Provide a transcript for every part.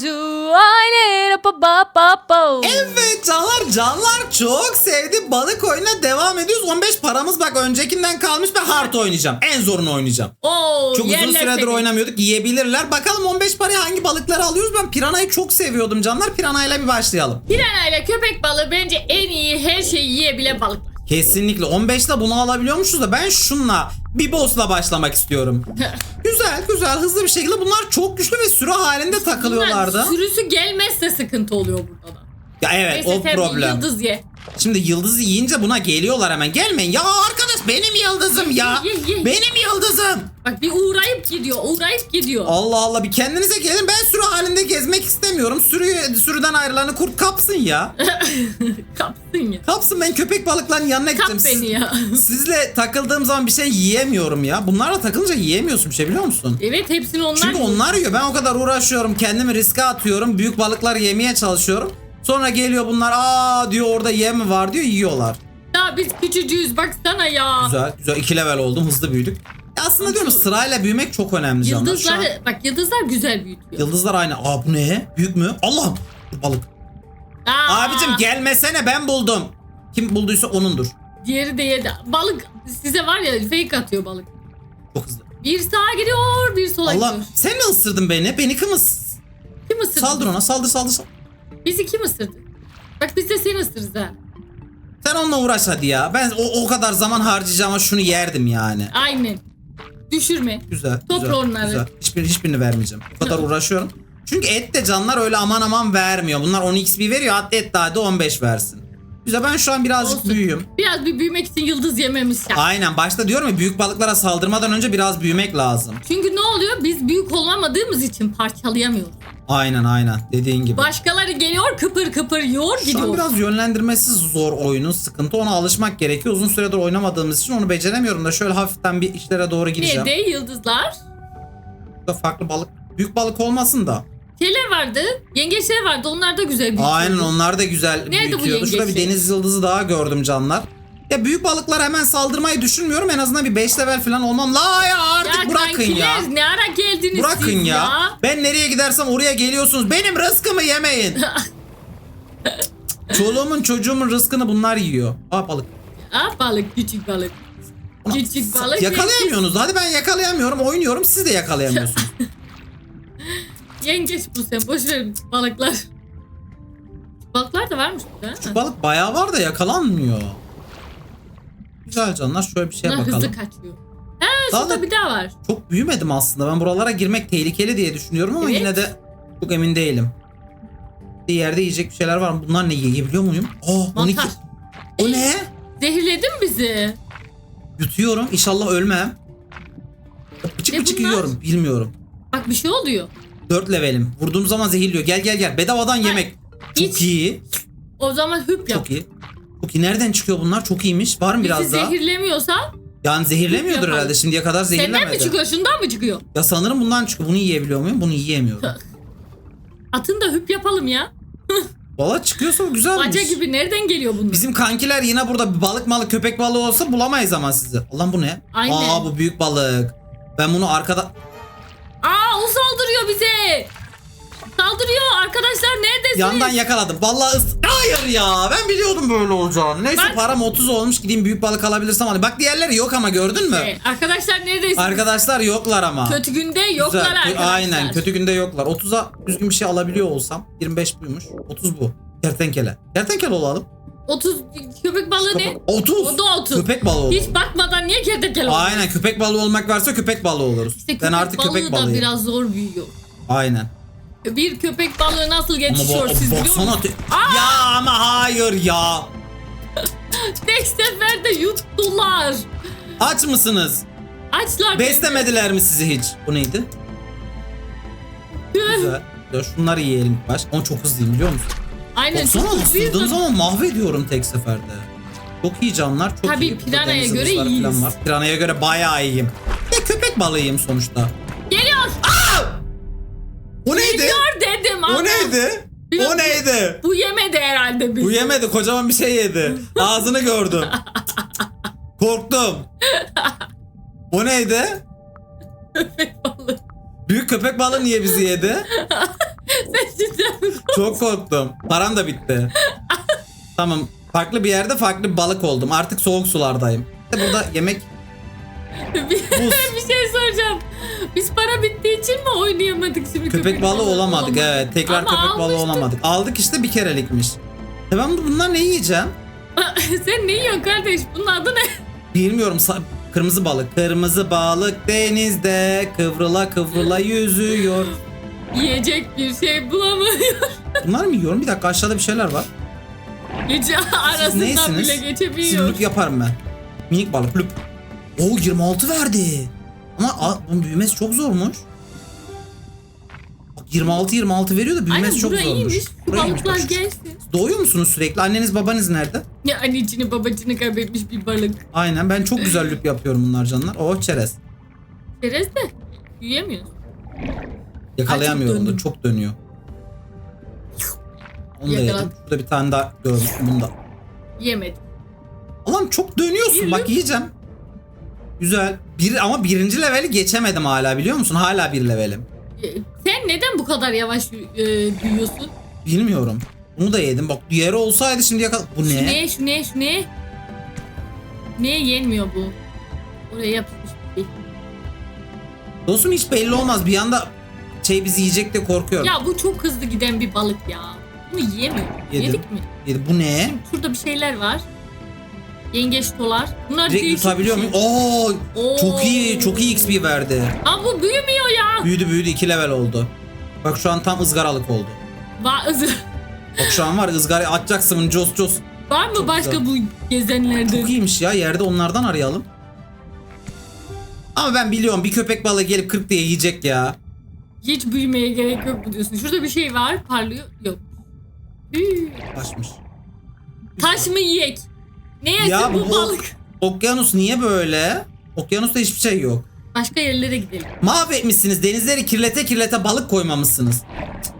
do I need a ba ba ba ba. Evet canlar canlar çok sevdi. Balık oyununa devam ediyoruz. 15 paramız bak öncekinden kalmış ve hard oynayacağım. En zorunu oynayacağım. Oo, Çok uzun yerler süredir seni. oynamıyorduk. Yiyebilirler. Bakalım 15 paraya hangi balıkları alıyoruz? Ben piranayı çok seviyordum canlar. Piranayla bir başlayalım. Pirana ile köpek balığı bence en iyi her şeyi yiyebilen balıklar. Kesinlikle 15'te bunu alabiliyormuşuz da ben şunla bir boss'la başlamak istiyorum. güzel güzel hızlı bir şekilde bunlar çok güçlü ve sürü halinde takılıyorlardı. Bunlar Sürüsü gelmezse sıkıntı oluyor burada da. Ya evet Neyse o problem. yıldız ye. Şimdi yıldızı yiyince buna geliyorlar hemen. Gelmeyin ya arkadaş benim yıldızım ya. Benim yıldızım. Bak bir uğrayıp gidiyor, uğrayıp gidiyor. Allah Allah bir kendinize gelin. Ben sürü halinde gezmek istemiyorum. Sürü, sürüden ayrılanı kurt kapsın ya. Kapsın ya. Kapsın ben köpek balıklarının yanına Kap gideceğim. beni ya. Sizle takıldığım zaman bir şey yiyemiyorum ya. Bunlarla takılınca yiyemiyorsun bir şey biliyor musun? Evet hepsini onlar Çünkü onlar yiyor. Ben o kadar uğraşıyorum. Kendimi riske atıyorum. Büyük balıklar yemeye çalışıyorum. Sonra geliyor bunlar aa diyor orada yem var diyor yiyorlar. Ya biz küçücüğüz baksana ya. Güzel güzel. iki level oldum hızlı büyüdük. Ya aslında diyorum sırayla büyümek çok önemli canlar. Şu an- Yıldızlar, bak yıldızlar güzel büyütüyor. Yıldızlar aynı. Aa bu ne? Büyük mü? Allah! Balık. Aa, Abicim gelmesene ben buldum. Kim bulduysa onundur. Diğeri de yedi. Balık size var ya fake atıyor balık. Çok hızlı. Bir sağa gidiyor bir sola Allah gidiyor. sen mi ısırdın beni? Beni kim ıs- Kim ısırdı? Saldır ona saldır saldır saldır. Bizi kim ısırdı? Bak biz de seni ısırırız ha. Sen onunla uğraş hadi ya. Ben o, o kadar zaman harcayacağıma şunu yerdim yani. Aynen. Düşürme. Güzel. Topla güzel, onları. Güzel. Hiçbir, hiçbirini vermeyeceğim. O kadar uğraşıyorum. Çünkü et de canlar öyle aman aman vermiyor. Bunlar 10 XP veriyor. Hatta et daha da 15 versin. Güzel ben şu an birazcık Olsun. büyüğüm. Biraz bir büyümek için yıldız yememiz şart. Aynen başta diyorum ya büyük balıklara saldırmadan önce biraz büyümek lazım. Çünkü ne oluyor? Biz büyük olamadığımız için parçalayamıyoruz. Aynen aynen dediğin gibi. Başkaları geliyor kıpır kıpır Şu an gidiyor. biraz yönlendirmesi zor oyunun sıkıntı ona alışmak gerekiyor. Uzun süredir oynamadığımız için onu beceremiyorum da şöyle hafiften bir işlere doğru gireceğim. Nerede yıldızlar? Burada farklı balık büyük balık olmasın da. Şeyler vardı. Yengeçler vardı. Onlar da güzel büyütüyor. Aynen onlar da güzel bu büyütüyordu. Şurada bir yengeçler? deniz yıldızı daha gördüm canlar. Ya büyük balıklar hemen saldırmayı düşünmüyorum. En azından bir 5 level falan olmam. La ya artık Ya bırakın ya. kankiler, ne ara geldiniz Bırakın siz ya. ya? Ben nereye gidersem oraya geliyorsunuz. Benim rızkımı yemeyin. Çoluğumun çocuğumun rızkını bunlar yiyor. Aa balık. Ha balık küçük balık. Küçük balık, Yakalayamıyorsunuz. Hadi ben yakalayamıyorum. Oynuyorum. Siz de yakalayamıyorsunuz. Yengeç bu sen boş ver balıklar. Balıklar da varmış burada. Şu balık bayağı var da yakalanmıyor. Güzel canlar. Şöyle bir şeye Bunlar bakalım. hızlı kaçıyor. Ha Daha şurada da- bir daha var. Çok büyümedim aslında. Ben buralara girmek tehlikeli diye düşünüyorum ama Evet. yine de çok emin değilim. Bir yerde yiyecek bir şeyler var mı? Bunlar ne yiyebiliyor muyum? Aa 12. Mantar. O ne? Zehirledin bizi. Yutuyorum. İnşallah ölmem. Pıçık Ne pıçık bunlar? yiyorum. Bilmiyorum. Bak bir şey oluyor. 4 levelim. Vurduğum zaman zehirliyor. Gel gel gel. Bedavadan yemek. Çok iç. iyi. O zaman hüp yap. Çok iyi. Çok iyi. Nereden çıkıyor bunlar? Çok iyiymiş. Var mı biraz Bizi daha? zehirlemiyorsa Yani zehirlemiyordur Yapalım. herhalde. Şimdiye kadar senden mi zehirlemedi. çıkıyor şundan mı çıkıyor? Ya sanırım bundan çıkıyor. Bunu yiyebiliyor muyum? Bunu yiyemiyorum. Atın da hüp yapalım ya. Valla çıkıyorsa güzelmiş. Baca gibi nereden geliyor bunlar? Bizim kankiler yine burada bir balık malı köpek balığı olsa bulamayız ama sizi. Allah'ım bu ne? Aynen. Aa bu büyük balık. Ben bunu arkada... Aa o saldırıyor bize. Saldırıyor arkadaşlar neredesiniz? Yandan yakaladım. Vallahi ıs- Hayır ya ben biliyordum böyle olacağını. Neyse Ben- param 30 olmuş gideyim büyük balık alabilirsem alayım. Bak diğerleri yok ama gördün mü? Ee, arkadaşlar neredesiniz? Arkadaşlar yoklar ama. Kötü günde yoklar Güzel. Kö- arkadaşlar. Aynen kötü günde yoklar. 30'a düzgün bir şey alabiliyor olsam 25 buymuş. 30 bu. Kertenkele. Kertenkele olalım. 30 köpek balığı ne? 30. O da 30. Köpek balığı olalım. Hiç bakmadan niye kertenkele oldu? Aynen köpek balığı olmak varsa köpek balığı oluruz. İşte ben köpek artık balığı köpek da balığıyım. biraz zor büyüyor. Aynen. Bir köpek balığı nasıl bu, siz biliyor musunuz? Ya ama hayır ya. Tek seferde yuttular. Aç mısınız? Açlar. Beslemediler mi sizi hiç? Bu neydi? Tüh. Güzel. Ya şunları yiyelim baş. Ama çok hızlıyım biliyor musun? Aynen Baksana çok da- zaman mahvediyorum tek seferde. Çok iyi canlar. Çok Tabii, iyi. Piranhaya göre iyiyiz. Var. Piranhaya göre bayağı iyiyim. Ya köpek balığıyım sonuçta. Dedim. O neydi? Biraz- O neydi? Bu yemedi herhalde bizi. Bu yemedi kocaman bir şey yedi. Ağzını gördüm. Korktum. O neydi? Köpek balığı. Büyük köpek balığı niye bizi yedi? Sen Birden Çok korktum. Param da bitti. tamam. Farklı bir yerde farklı bir balık oldum. Artık soğuk sulardayım. İşte burada yemek bir, şey soracağım. Biz para bittiği için mi oynayamadık şimdi? köpek balığı olamadık. Evet. Tekrar Ama köpek balığı almıştık. olamadık. Aldık işte bir kerelikmiş. E ben bunlar ne yiyeceğim? Sen ne yiyorsun kardeş? Bunun adı ne? Bilmiyorum. Sa- Kırmızı balık. Kırmızı balık denizde kıvrıla kıvrıla yüzüyor. Yiyecek bir şey bulamıyor. Bunlar mı yiyorum? Bir dakika aşağıda bir şeyler var. Gece arasından neysiniz? bile Siz geçebiliyor. lüp yaparım ben. Minik balık lüp. Oo 26 verdi. Ama a- bunun büyümesi çok zormuş. Bak 26 26 veriyor da büyümesi Aynen çok zormuş. iyiymiş. Balıklar gelsin. Doğuyor musunuz sürekli? Anneniz babanız nerede? Ya annecini babacını kaybetmiş bir balık. Aynen ben çok güzel lüp yapıyorum bunlar canlar. Oh çerez. Çerez de yiyemiyoruz. Yakalayamıyorum da çok dönüyor. Onu da yedim. Burada bir tane daha gördüm bunda. Yemedim. Ulan çok dönüyorsun Bir bak yiyeceğim. Güzel. Bir, ama birinci leveli geçemedim hala biliyor musun? Hala bir levelim. E, Sen neden bu kadar yavaş e, büyüyorsun? Bilmiyorum. Bunu da yedim. Bak diğeri olsaydı şimdi yakal... Bu Şu ne? ne? Şu ne? Şu ne? Neye yenmiyor bu? Oraya yapışmış bir şey. Dostum hiç belli olmaz. Bir anda şey bizi yiyecek de korkuyorum. Ya bu çok hızlı giden bir balık ya. Bunu yiyemiyor. Yedim. Yedik mi? Yedi. Bu ne? Şurada bir şeyler var. Yengeç dolar. Bunlar Direkt değişik yutabiliyor bir muyum? şey. Oo, Oo. çok iyi. Çok iyi XP verdi. Aa bu büyümüyor ya. Büyüdü büyüdü. 2 level oldu. Bak şu an tam ızgaralık oldu. Var, Bak şu an var ızgara atacaksın cos cos. var mı Çok başka güzel. bu gezenlerde? Çok iyiymiş ya. Yerde onlardan arayalım. Ama ben biliyorum bir köpek balığı gelip 40 diye yiyecek ya. Hiç büyümeye gerek yok mu diyorsun? Şurada bir şey var parlıyor. Yok. Hii. Taşmış. Taş mı yiyek? Ne Ya bu, bu- balık? Okyanus niye böyle? Okyanusta hiçbir şey yok. Başka yerlere gidelim. Mahvetmişsiniz. Denizleri kirlete kirlete balık koymamışsınız.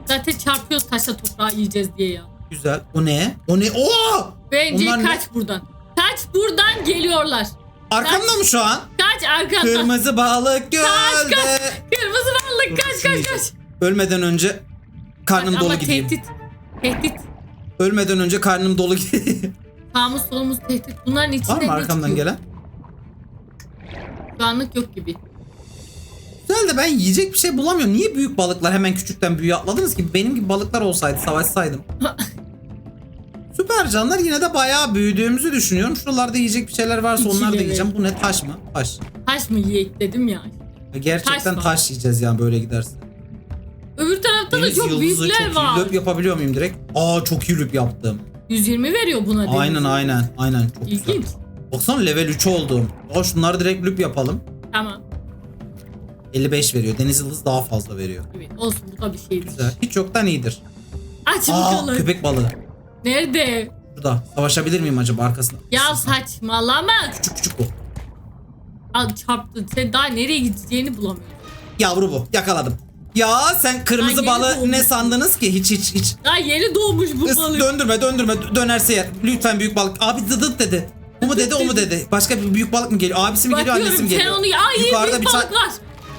Zaten çarpıyoruz taşla toprağa yiyeceğiz diye ya. Güzel. O ne? O ne? Oo! Bence Onlar ne? kaç buradan. Kaç buradan geliyorlar. Arkamda mı şu an? Kaç arkanda. Kırmızı balık gölde. Kırmızı balık kaç kaç kaç. Ölmeden önce karnım Ama dolu gideyim. tehdit. Tehdit. Ölmeden önce karnım dolu gideyim. Sağımız solumuz tehdit. Bunların içinde Var mı ne arkamdan çıkıyor? gelen? Şu anlık yok gibi. Güzel de ben yiyecek bir şey bulamıyorum. Niye büyük balıklar hemen küçükten büyüğe atladınız ki? Benim gibi balıklar olsaydı savaşsaydım. Süper canlar yine de bayağı büyüdüğümüzü düşünüyorum. Şuralarda yiyecek bir şeyler varsa İki onları da yiyeceğim. Bu ne taş mı? Taş. Taş mı yiyek dedim ya. Gerçekten Taş taş, var. yiyeceğiz yani böyle giderse. Öbür tarafta da Deniz çok yıldızı büyükler çok var. löp yapabiliyor muyum direkt? Aa çok iyi löp yaptım. 120 veriyor buna deniz. Aynen aynen aynen çok güzel. İlginç. Baksana level 3 oldum. Aa şunları direkt löp yapalım. Tamam. 55 veriyor. Deniz yıldızı daha fazla veriyor. Evet, olsun bu da bir şeydir. Güzel. Hiç yoktan iyidir. Aç Aa bakalım. köpek balığı. Nerede? Burada. Savaşabilir miyim acaba arkasında? Ya saçmalama. Küçük küçük bu. Al çarptın. Sen daha nereye gideceğini bulamıyorsun. Yavru bu. Yakaladım. Ya sen kırmızı Ay, yeni balığı doğmuş ne sandınız ki? Hiç hiç hiç. Daha yeni doğmuş bu Is- balık. döndürme döndürme dönerse yer. Lütfen büyük balık. Abi dıdıt dedi. Bu mu dedi o mu dedi. Başka bir büyük balık mı geliyor? Abisi mi geliyor annesi mi Bakıyorum sen geliyor? onu... Aa Yukarıda büyük bir balık tane- var.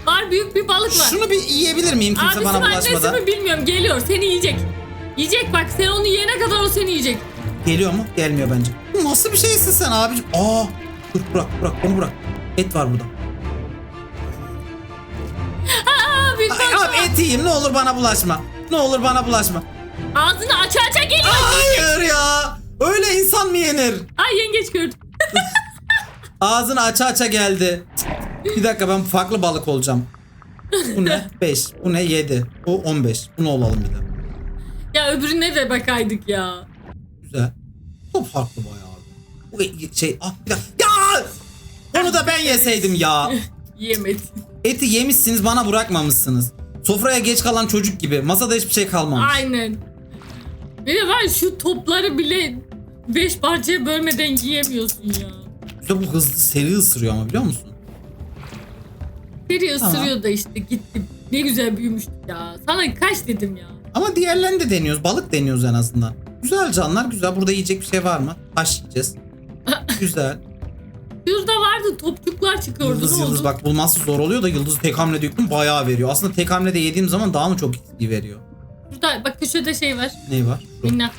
Var büyük bir balık var. Şunu bir yiyebilir miyim kimse Abisi bana mi annesi bulaşmadan? mi bilmiyorum. Geliyor seni yiyecek. Yiyecek bak sen onu yiyene kadar o seni yiyecek. Geliyor mu? Gelmiyor bence. Bu nasıl bir şeysin sen abicim? Aa, dur bırak bırak onu bırak. Et var burada. Aa büyük Ay, balık abi var. et yiyeyim ne olur bana bulaşma. Ne olur bana bulaşma. Ağzını aça aça geliyor. Hayır ya. Öyle insan mı yenir? Ay yengeç gördüm. Ağzını aça aça geldi. Bir dakika ben farklı balık olacağım. Bu ne? 5. Bu ne? 7. Bu 15. Bunu olalım bir de. Ya öbürüne de bakaydık ya. Güzel. Çok farklı bayağı. Bu şey ah bir dakika. Ya! Onu da ben yeseydim ya. Yemedi. Eti yemişsiniz bana bırakmamışsınız. Sofraya geç kalan çocuk gibi. Masada hiçbir şey kalmamış. Aynen. Bir de var şu topları bile beş parçaya bölmeden yiyemiyorsun ya. İşte bu hızlı seri ısırıyor ama biliyor musun? Biri Tamam. ısırıyor da işte gitti. Ne güzel büyümüştük ya. Sana kaç dedim ya. Ama diğerlerini de deniyoruz. Balık deniyoruz en azından. Güzel canlar güzel. Burada yiyecek bir şey var mı? Taş yiyeceğiz. güzel. Şurada vardı topçuklar çıkıyordu. Yıldız ne yıldız bak bulması zor oluyor da yıldızı tek hamlede yüklüm bayağı veriyor. Aslında tek hamlede yediğim zaman daha mı çok iyi veriyor? Burada bak köşede şey var. Ne var? Şu. Minnak.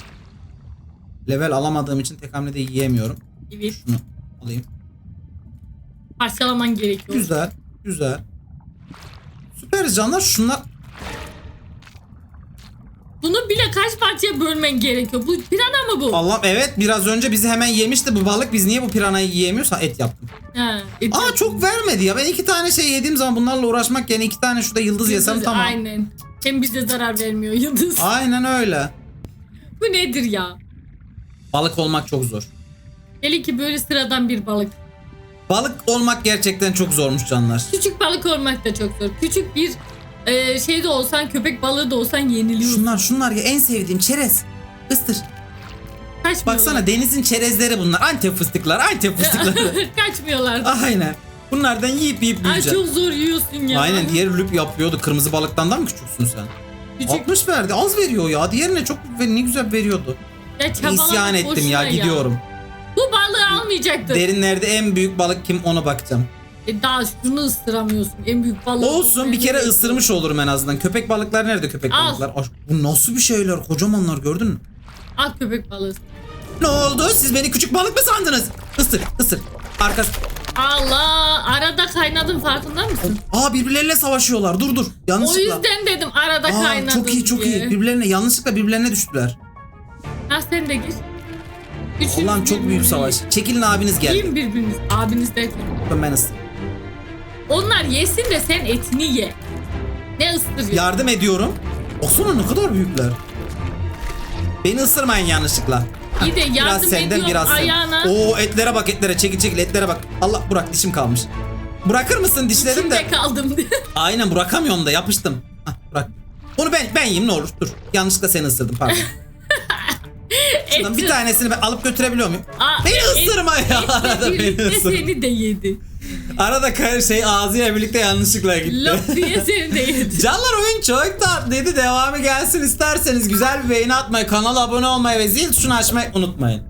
Level alamadığım için tek hamlede yiyemiyorum. Evet. Şunu alayım. Parçalaman gerekiyor. Güzel. Güzel. Süper canlar. Şunlar Bunu bile kaç parçaya bölmen gerekiyor? Bu pirana mı bu? Allah evet biraz önce bizi hemen yemişti bu balık. Biz niye bu piranayı yiyemiyoruz? Ha, et yaptım. Ha, et Aa yaptım. çok vermedi ya. Ben iki tane şey yediğim zaman bunlarla uğraşmak yerine iki tane şurada yıldız yesem Yıldız, tamam. Aynen. Hem bize zarar vermiyor yıldız. Aynen öyle. Bu nedir ya? Balık olmak çok zor. Hele ki böyle sıradan bir balık. Balık olmak gerçekten çok zormuş canlar. Küçük balık olmak da çok zor. Küçük bir e, şey de olsan köpek balığı da olsan yeniliyorsun. Şunlar şunlar ya en sevdiğim çerez. Istır. Kaçmıyorlar. Baksana denizin çerezleri bunlar. Antep fıstıklar, Antep fıstıkları. Kaçmıyorlar. Aynen. Bunlardan yiyip yiyip Ay büyüyeceksin. çok zor yiyorsun ya. Aynen diğer lüp yapıyordu. Kırmızı balıktan da mı küçüksün sen? Küçük. 60 verdi. Az veriyor ya. Diğerine çok ve ne güzel veriyordu. Ya çabalamak İsyan ettim boşuna ya gidiyorum. Bu balığı almayacaktın. Derinlerde en büyük balık kim ona bakacağım. E daha şunu ısıramıyorsun. En büyük balığı. Olsun bir kere ısırmış olurum en azından. Köpek balıklar nerede köpek Al. balıklar? Ay, bu nasıl bir şeyler? Kocamanlar gördün mü? Al köpek balığı. Ne oldu? Siz beni küçük balık mı sandınız? Isır, ısır. Arkası. Allah arada kaynadım farkında mısın? Aa birbirleriyle savaşıyorlar. Dur dur. O Yanlışlıkla. yüzden dedim arada Aa, kaynadım çok iyi çok diye. iyi. Birbirlerine yanlışlıkla birbirlerine düştüler. Ha sen de gir. Üçünüz Ulan çok büyük savaş. Çekilin abiniz geldi. Yiyin birbiriniz. Abiniz derken. Ben ısır. Onlar yesin de sen etini ye. Ne ısırıyor? Yardım ediyorum. Baksana ne kadar büyükler. Beni ısırmayın yanlışlıkla. İyi de Biraz yardım senden ediyorum biraz sen. ayağına. Oo etlere bak etlere çekil çekil etlere bak. Allah Burak dişim kalmış. Bırakır mısın dişlerim de. Kaldım. Aynen bırakamıyorum da yapıştım. Hah bırak. Onu ben ben yiyeyim ne olur. Dur. Yanlışlıkla seni ısırdım pardon. Şuradan bir Et- tanesini ben alıp götürebiliyor muyum? Aa, Beni et- ısırma ya. Arada Etle beni birlikte ısır. seni de yedi. Arada kay- şey ağzıyla birlikte yanlışlıkla gitti. Lop diye seni de yedi. Canlar oyun çok tatlıydı. Devamı gelsin isterseniz güzel bir beğeni atmayı, kanala abone olmayı ve zil tuşunu açmayı unutmayın.